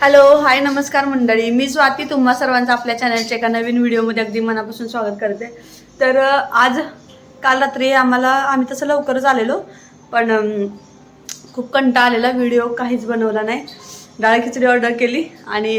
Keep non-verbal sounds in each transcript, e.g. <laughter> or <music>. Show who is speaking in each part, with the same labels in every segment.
Speaker 1: Hello hi नमस्कार मंडळी. मी स्वाती तुम्हा सर्वांचं आपल्या चॅनलच्या एका नवीन व्हिडिओमध्ये अगदी मनापासून स्वागत करते. तर आज काल रात्री आम्हाला आम्ही तसं लवकरच आलेलो पण खूप कंटाळा आलेला. व्हिडिओ काहीच बनवला नाही. डाळ खिचडी ऑर्डर केली आणि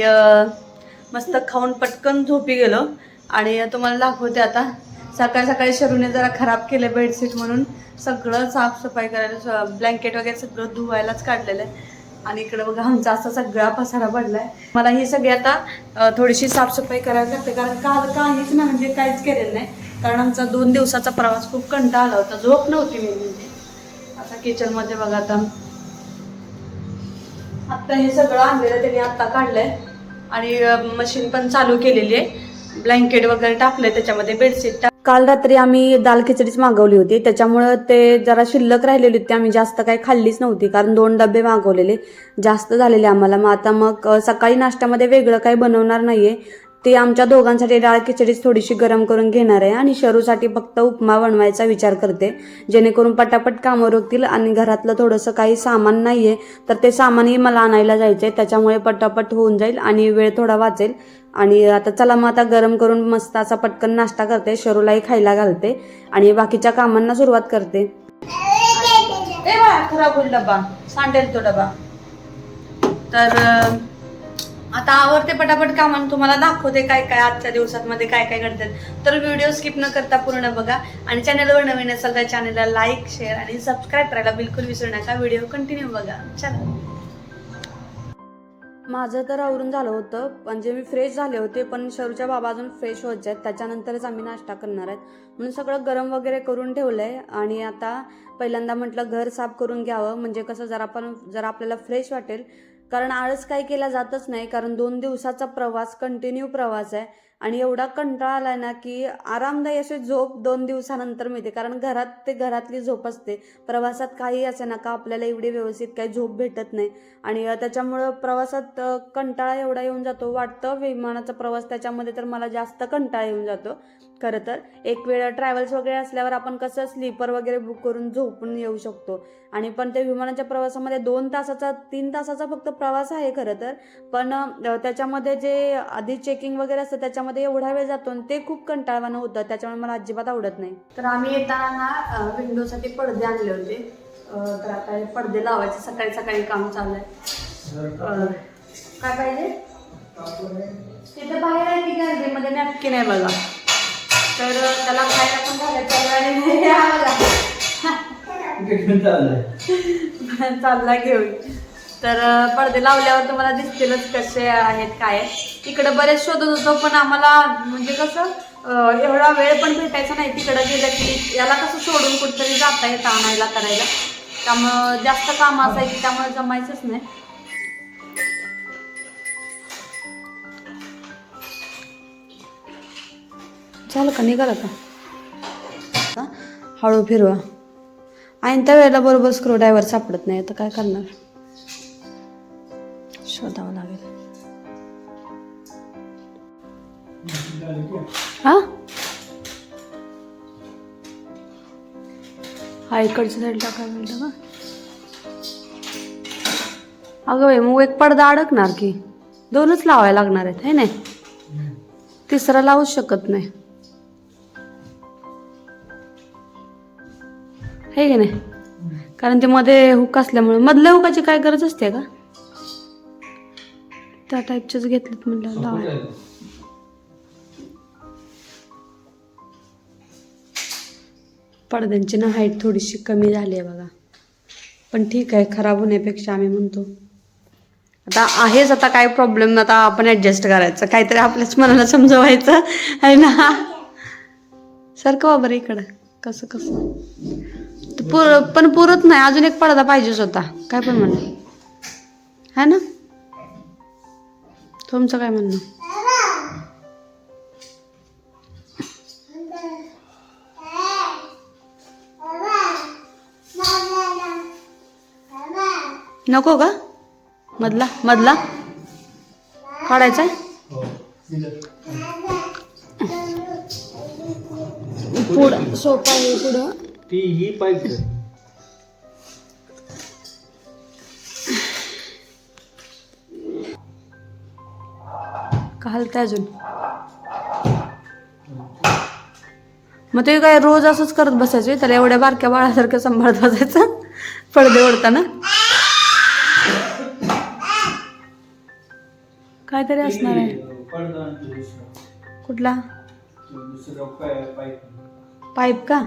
Speaker 1: मस्त खाऊन पटकन झोपी गेलो. आणि तुम्हाला दाखवते आता. सकाळी सकाळी शरूने जरा खराब केलं बेडशीट म्हणून. सगळं साफसफाई करायला ब्लँकेट वगैरे सगळं धुवायलाच काढलेलं आहे. आणि इकडे बघा आमचा असा सगळा पसारा पडलाय. मला ही सगळी आता थोडीशी साफसफाई करायला लागते कारण काल काहीच नाही म्हणजे काहीच केलेलं नाही. कारण आमचा दोन दिवसाचा प्रवास खूप कंटाळा आला होता झोप नव्हती मी म्हणजे. आता किचनमध्ये बघा आता. आता हे सगळं आणलेलं त्यांनी आता काढलंय. आणि मशीन पण चालू केलेली आहे. ब्लँकेट वगैरे टाकलंय त्याच्यामध्ये बेडशीट टाक काल रात्री आम्ही दाल खिचडीच मागवली होती. त्याच्यामुळं ते जरा शिल्लक राहिलेली होती. आम्ही जास्त काही खाल्लीच नव्हती कारण दोन डबे मागवलेले. जास्त झालेले आम्हाला. मग आता मग सकाळी नाश्त्यामध्ये वेगळं काही बनवणार नाहीये. ते आमच्या दोघांसाठी डाळ खिचडीच थोडीशी गरम करून घेणार आहे आणि शरूसाठी फक्त उपमा बनवायचा विचार करते. जेणेकरून पटापट कामं रोखतील आणि घरातलं थोडंसं काही सामान नाही आहे तर ते सामानही मला आणायला जायचं आहे त्याच्यामुळे पटापट होऊन जाईल आणि वेळ थोडा वाचेल. आणि आता चला मग आता गरम करून मस्त असा पटकन नाश्ता करते. शरूलाही खायला घालते आणि बाकीच्या कामांना सुरुवात करते. खराब होईल डबा सांडेल तो डबा तर आता आवडते पटापट कामान तुम्हाला दाखवते काय काय आजच्या दिवसात मध्ये काय काय घडतात तर व्हिडिओ स्किप न करता पूर्ण बघा. आणि चॅनलवर नवीन असाल तर चॅनलला लाईक शेअर आणि सबस्क्राईब करायला बिलकुल विसरू नका. व्हिडिओ कंटिन्यू बघा. चला. माझं तर आवरून झालं होतं म्हणजे मी फ्रेश झाले होते पण शरूच्या बाबा अजून फ्रेश होत आहेत त्याच्यानंतरच आम्ही नाश्ता करणार आहेत. म्हणून सगळं गरम वगैरे करून ठेवलं आहे आणि आता पहिल्यांदा म्हटलं घर साफ करून घ्यावं. म्हणजे कसं जरा पण जरा आपल्याला फ्रेश वाटेल. कारण आळस काही केला जातच नाही कारण दोन दिवसाचा प्रवास कंटिन्यू प्रवास आहे. आणि एवढा कंटाळा आलाय ना की आरामदायी अशी झोप दोन दिवसानंतर मिळते. कारण घरात ते घरातली झोप असते. प्रवासात काही असे ना का आपल्याला एवढी व्यवस्थित काही झोप भेटत नाही. आणि त्याच्यामुळं प्रवासात कंटाळा एवढा येऊन जातो. वाटतं विमानाचा प्रवास त्याच्यामध्ये तर मला जास्त कंटाळा येऊन जातो. खरं तर एक वेळ ट्रॅव्हल्स वगैरे असल्यावर आपण कसं स्लीपर वगैरे बुक करून झोपून येऊ शकतो. आणि पण ते विमानाच्या प्रवासामध्ये दोन तासाचा तीन तासाचा फक्त प्रवास आहे खरं तर. पण त्याच्यामध्ये जे आधी चेकिंग वगैरे असतं त्याच्यामध्ये एवढा वेळ जातो आणि ते खूप कंटाळवाणं होतं त्याच्यामुळे मला अजिबात आवडत नाही. तर आम्ही येताना विंडोसाठी पडदे आणले होते. तर आता हे पडदे लावायचे सकाळी सकाळी काम चालू आहे. काय पाहिजे? तिथे बाहेर आहे की गॅलरीमध्ये? नॅपकिन आहे बघा. तर त्याला खायला पण घालायचं आणि हे हा बघा चालला घेऊन. तर पडदे लावल्यावर तुम्हाला दिसतीलच कसे आहेत काय तिकडं बरेच शोधत होतो पण आम्हाला म्हणजे कसं एवढा वेळ पण भेटायचा नाही. तिकडं गेलं की याला कसं सोडून कुठतरी जाता येतं आणायला करायला. त्यामुळं जास्त काम असायची त्यामुळे जमायचंच नाही. झालं का? निघालं का? हळू फिरवा. आणि त्या वेळेला बरोबर स्क्रू ड्रायव्हर सापडत नाही. तर काय करणार? शोधावं लागेल हा? हा इकडच्या साईडला काय मिळतं का अगं बाई मग एक पडदा अडकणार की. दोनच लावायला लागणार आहेत है नाही? तिसरा लावूच शकत नाही. हे की नाही? कारण ते मध्ये हुक असल्यामुळे. मधल्या हुकाची काय गरज असते का त्या टाईपचेच घेतलेत म्हणलं लावायला पडद्यांची ना हाईट थोडीशी कमी झाली आहे बघा. पण ठीक आहे खराब होण्यापेक्षा आम्ही म्हणतो. आता आहेच आता काय प्रॉब्लेम आता आपण ऍडजस्ट करायचं. काहीतरी आपल्याच मनाला समजवायचं. आहे ना? सारखं बाबा रे इकडं. कसं कसं? तर पुर पण पुरत नाही. अजून एक पडदा पाहिजेच होता. काय पण म्हणा. है ना? तुमचं काय म्हणणं? नको का मधला मधला. काढायचा? पुढं सोपा आहे पुढं.
Speaker 2: ती ही पाईप
Speaker 1: का हलतं अजून. मग ते काय रोज असंच करत बसायचं त्याला एवढ्या बारक्या बाळासारखं सांभाळत बसायचं पडदे ओढताना. काहीतरी असणार आहे. कुठला? पाईप का?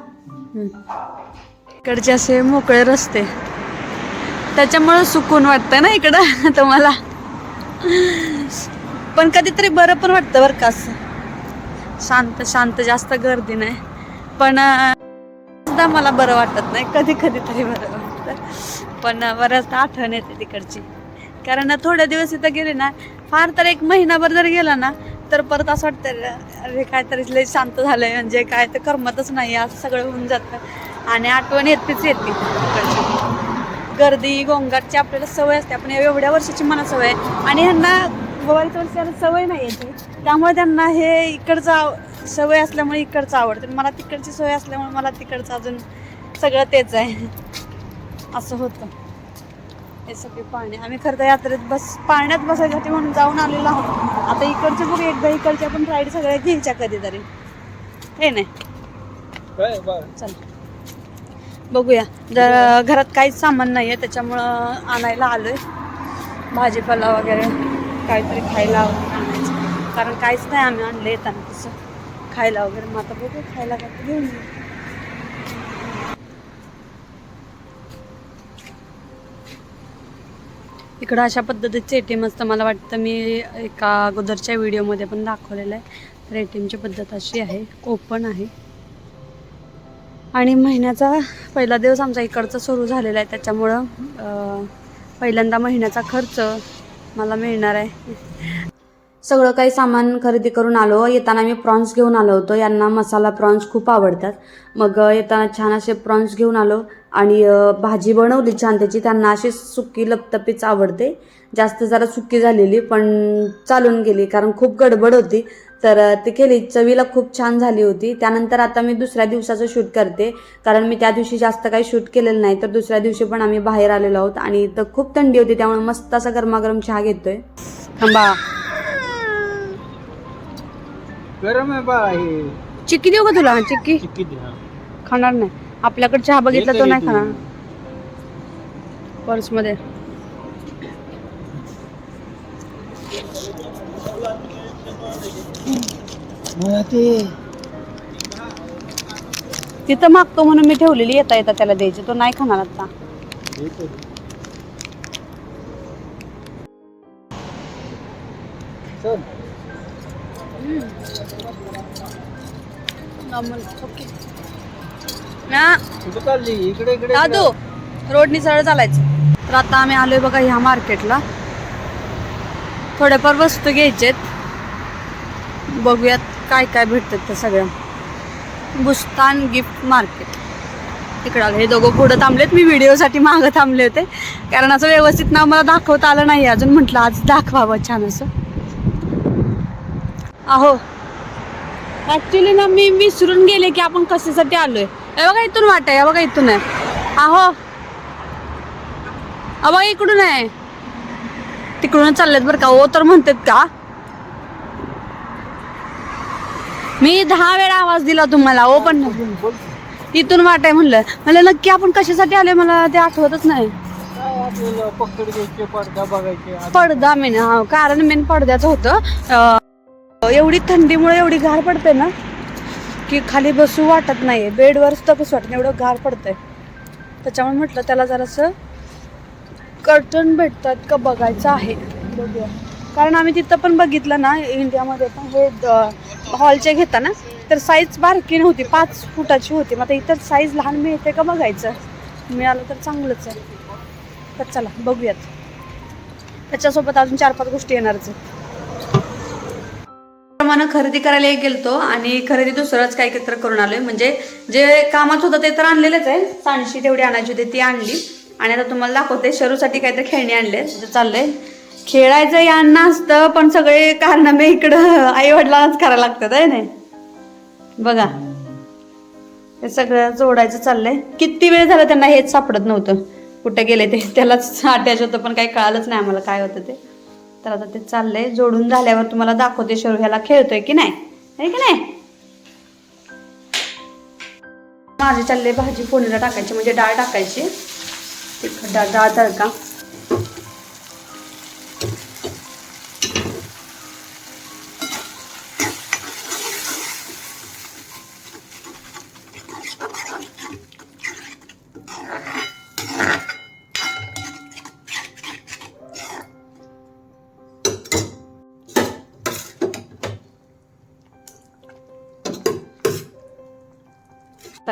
Speaker 1: इकडचे असे मोकळे रस्ते. त्याच्यामुळे सुकून वाटतं ना इकडं तुम्हाला. पण कधीतरी बरं पण वाटतं बरं का असं. शांत शांत जास्त गर्दी नाही. पण सुद्धा मला बरं वाटत नाही. कधी कधी तरी बरं वाटतं. पण बऱ्याचदा आठवण येते तिकडची. कारण थोड्या दिवस इथं गेले ना फार तर एक महिनाभर जर गेला ना तर परत असं वाटतं अरे काहीतरी लय शांत झालंय. म्हणजे काय तर करमतच नाही असं सगळं होऊन जातं. आणि आठवण येतेच येते तिकडची. गर्दी गोंगाटची आपल्याला सवय असते. आपण एवढ्या वर्षाची मला सवय आहे. आणि ह्यांना गोवारीचं वर्षाला सवय नाही याची त्यामुळे त्यांना हे इकडचं आव- सवय असल्यामुळे इकडचं आवडतं. मला तिकडची सवय असल्यामुळे मला तिकडचं अजून सगळं तेच आहे. असं होतं. हे सगळे पाणी आम्ही खरं तर यात्रेत बस पाण्यात बसायसाठी म्हणून जाऊन आलेलो आहोत. आता इकडचे बघू एकदा इकडच्या पण राईड सगळ्या घ्यायच्या कधीतरी. हे नाही. चल. बघूया. जर घरात काहीच सामान नाही आहे त्याच्यामुळं आणायला आलोय. भाजीपाला वगैरे. काहीतरी खायला वगैरे आणायचं कारण काहीच नाही आम्ही आणलं येताना तसं. खायला वगैरे. मग आता बघू खायला काय घेऊन येऊ. इकडं अशा पद्धतीचे ए टी एम असतं. मला वाटतं मी एका अगोदरच्या व्हिडिओमध्ये पण दाखवलेलं आहे. तर ए टी एमची पद्धत अशी आहे. ओपन आहे. आणि महिन्याचा पहिला दिवस आमचा इकडचा सुरू झालेला आहे. त्याच्यामुळं पहिल्यांदा महिन्याचा खर्च मला मिळणार आहे. सगळं काही सामान खरेदी करून आलो. येताना मी प्रॉन्स घेऊन आलो होतो. यांना मसाला प्रॉन्स खूप आवडतात. मग येताना छान असे प्रॉन्स घेऊन आलो. आणि भाजी बनवली छान त्याची. त्यांना अशी सुकी लपतपीच आवडते. जास्त जरा सुकी झालेली पण चालून गेली कारण खूप गडबड होती. तर ती केली चवीला खूप छान झाली होती. त्यानंतर आता मी दुसऱ्या दिवसाचं शूट करते. कारण मी त्या दिवशी जास्त काही शूट केलेलं नाही. तर दुसऱ्या दिवशी पण आम्ही बाहेर आलेलो आहोत. आणि इथं खूप थंडी होती. त्यामुळे मस्त असा गरमागरम चहा घेतोय. थांबा.
Speaker 2: गरम आहे
Speaker 1: चिक्की देऊ का तुला? चिक्की? खाणार नाही. आपल्याकडे चहा बघितला तो नाही
Speaker 2: तरी
Speaker 1: खाणार. पर्समध्ये
Speaker 2: मला ते
Speaker 1: तिथं मागतो म्हणून मी ठेवलेली येता येता त्याला द्यायची. तो नाही खाणार आता.
Speaker 2: इकडे इकडे.
Speaker 1: दादू रोडनी सरळ चालायचं. तर आता आम्ही आलोय बघा ह्या मार्केटला. थोड्याफार वस्तू घ्यायचेत. बघूयात. काय काय भेटतात ते सगळं बुस्तान गिफ्ट मार्केट. तिकडं आलं. हे दोघं पुढं थांबलेत. मी व्हिडिओसाठी मागं थांबले होते. कारण असं व्यवस्थित नाव मला दाखवता आलं नाही. अजून म्हटलं आज दाखवावं छान असं. अहो ॲक्च्युली ना मी विसरून गेले की आपण कशासाठी आलोय. आहे बघा इथून वाट आहे बघा इथून आहे. अहो अ बघा इकडून आहे. तिकडूनच चाललेत बरं का? ओ तर म्हणतात का मी दहा वेळा आवाज दिला तुम्हाला ओ पण नाही. इथून वाट आहे म्हणलं. म्हणलं नक्की आपण कशासाठी आले मला ते आठवतच नाही.
Speaker 2: पडदा
Speaker 1: मेन हा कारण मेन पडद्याचं होतं. एवढी थंडीमुळे एवढी गार पडते ना की खाली बसू वाटत नाही बेडवर सुद्धा बसू वाटत नाही एवढं गार पडतंय. त्याच्यामुळे म्हटलं त्याला जरासं कर्टन भेटतात का बघायचं आहे. बघूया कारण आम्ही तिथं पण बघितलं ना इंडियामध्ये पण हे हॉलचे घेताना तर साईज बारकी नव्हती पाच फुटाची होती. मग आता इतर साईज लहान मिळते का बघायचं? मिळालं तर चांगलंच आहे. तर चला बघूयात. त्याच्यासोबत अजून चार पाच गोष्टी येणारच आहेत. प्रमाणे खरेदी करायला एक गेलतो आणि खरेदी दुसरंच काय एकत्र करून आलोय. म्हणजे जे कामात होतं ते तर आणलेलंच आहे. सांडशी तेवढी आणायची होती ती आणली. आणि आता तुम्हाला दाखवते शरूसाठी काहीतरी खेळणी आणले चाललंय. खेळायचं यांना असतं पण सगळे कारनामे इकडं <laughs> आई वडिलांनाच करायला लागतात आहे नाही? बघा. हे सगळं जोडायचं चाललंय. किती वेळ झाला त्यांना हेच सापडत नव्हतं. कुठे गेले ते? <laughs> त्यालाच अटॅच होतं पण काही कळालंच नाही आम्हाला काय होतं ते. तर आता ते चाललंय. जोडून झाल्यावर तुम्हाला दाखवते शरू. ह्याला खेळतोय की नाही? आहे की नाही? माझी चालले भाजी फोडणीला टाकायची म्हणजे डाळ टाकायची. तिखट डाळ डाळ तडका. का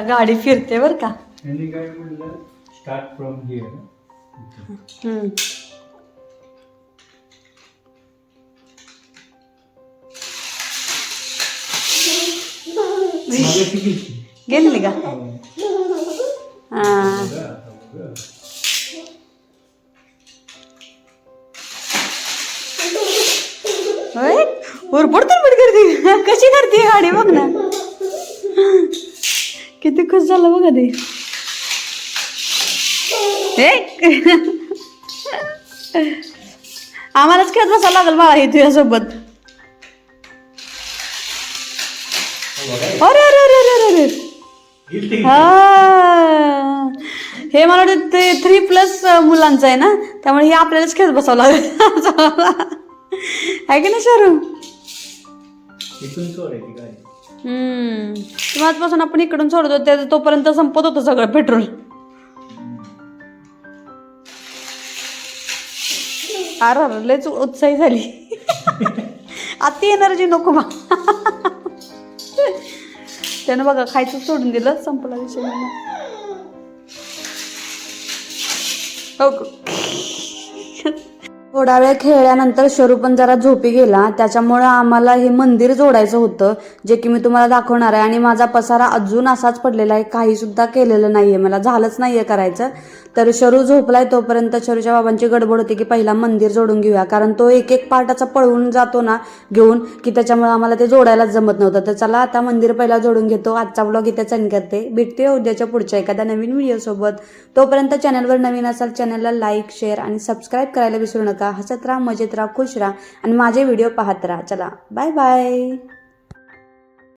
Speaker 1: गाडी फिरते बरं का.
Speaker 2: यांनी काय म्हणलं स्टार्ट फ्रॉम हिअर
Speaker 1: हम्म. गेली का? हा. होय? करते. कशी करते गाडी बघ ना. किती खुश झालं बघा ते. हे? आम्हालाच खेळत बसायला लागल बाळा हे तुझ्यासोबत. अरे अरे अरे अरे हा. हे मला वाटतं ते थ्री प्लस मुलांचं आहे ना? त्यामुळे हे आपल्यालाच खेळत बसावं लागेल. <laughs> आहे की नाही शरू हम्म. तेव्हाचपासून आपण इकडून सोडतो ते तोपर्यंत संपत होतं सगळं पेट्रोल. अरे अरे लयच उत्साही झाली. <laughs> अति एनर्जी नको बा. <laughs> त्यानं बघा खायचं सोडून दिलं संपला विषय. हो <laughs> थोडा वेळ खेळल्यानंतर शरू पण जरा झोपी गेला. त्याच्यामुळं आम्हाला हे मंदिर जोडायचं होतं जे की मी तुम्हाला दाखवणार आहे. आणि माझा पसारा अजून असाच पडलेला आहे. काही सुद्धा केलेलं नाहीये. मला झालंच नाहीये करायचं. तर शरू झोपलाय तोपर्यंत शरूच्या बाबांची गडबड होती की पहिला मंदिर जोडून घेऊया. कारण तो एक एक पार्टाचा पळवून जातो ना घेऊन की त्याच्यामुळे आम्हाला ते जोडायलाच जमत नव्हतं. तर चला आता मंदिर पहिला जोडून घेतो. आजचा ब्लॉग इथे चन करते भेटते हो उद्याच्या पुढच्या एखाद्या नवीन व्हिडिओसोबत तोपर्यंत चॅनलवर नवीन असाल चॅनलला लाईक शेअर आणि सबस्क्राईब करायला विसरू नका. हसत राहा मजेत राहा खुश राहा आणि माझे व्हिडिओ पाहत राहा. चला बाय बाय